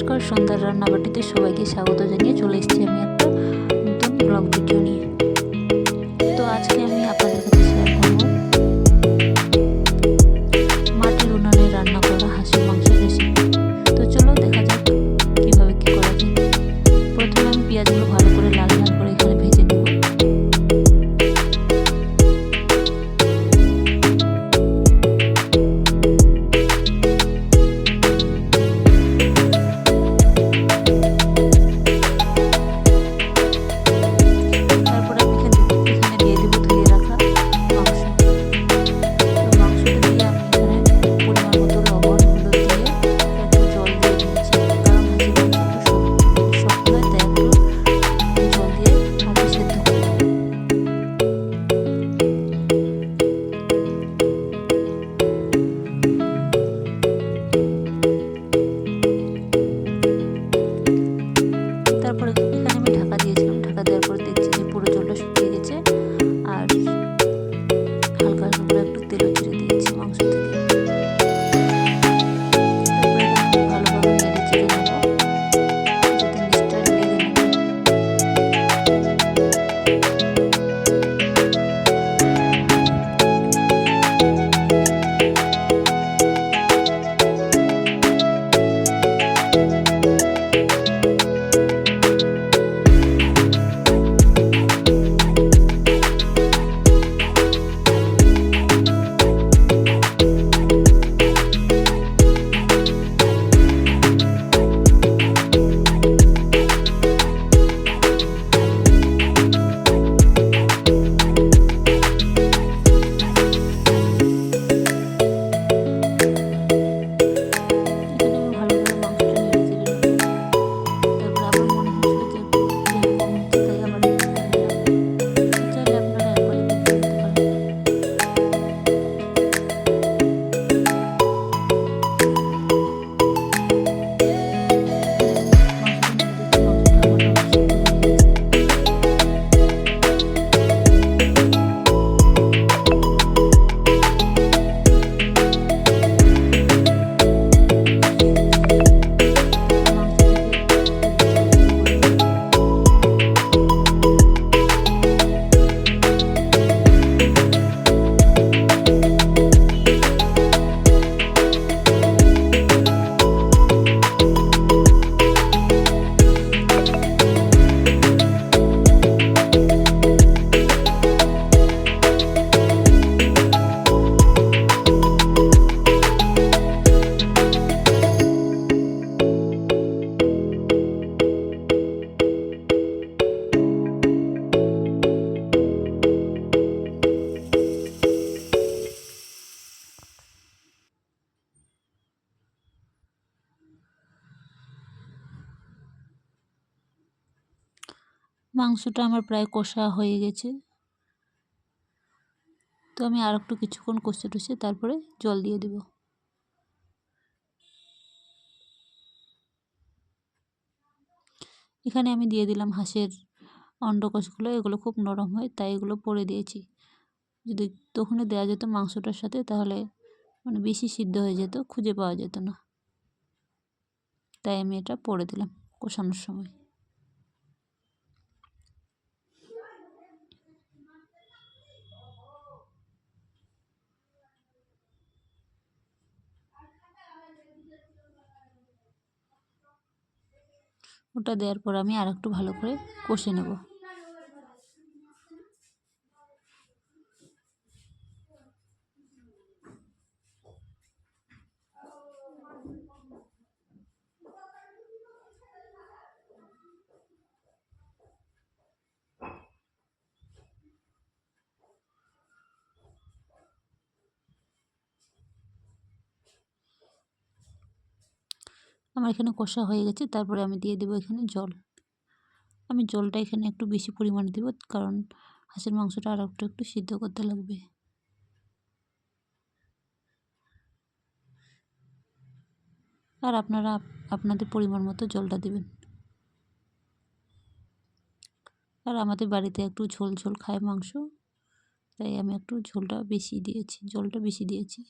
নমস্কার সুন্দর রান্নাবাটিতে সবাইকে স্বাগত জানিয়ে চলে এসেছি আমি একটা নতুন ব্লগ ভিডিও নিয়ে। তো আজকে আমি আপনাদের মাংসটা আমার প্রায় কষা হয়ে গেছে। তো আমি আর একটু কিছুক্ষণ কষে টষে তারপরে জল দিয়ে দেব। এখানে আমি দিয়ে দিলাম হাঁসের অন্ডকোষগুলো, এগুলো খুব নরম হয়, তাই এগুলো পরে দিয়েছি। যদি তখনই দেওয়া যেত মাংসটার সাথে, তাহলে মানে বেশি সিদ্ধ হয়ে যেত, খুঁজে পাওয়া যেত না। তাই আমি এটা পরে দিলাম কষানোর সময়। ওটা দেওয়ার পর আমি আর একটু ভালো করে কষে নেব। আমার এখানে কষা হয়ে গেছে, তারপরে আমি দিয়ে দেবো এখানে জল। আমি জলটা এখানে একটু বেশি পরিমাণে দেবো, কারণ হাঁসের মাংসটা আর একটু একটু সিদ্ধ করতে লাগবে। আর আপনারা আপনাদের পরিমাণ মতো জলটা দেবেন। আর আমাদের বাড়িতে একটু ঝোল ঝোল খায় মাংস, তাই আমি একটু ঝোলটা বেশি দিয়েছি, জলটা বেশি দিয়েছি।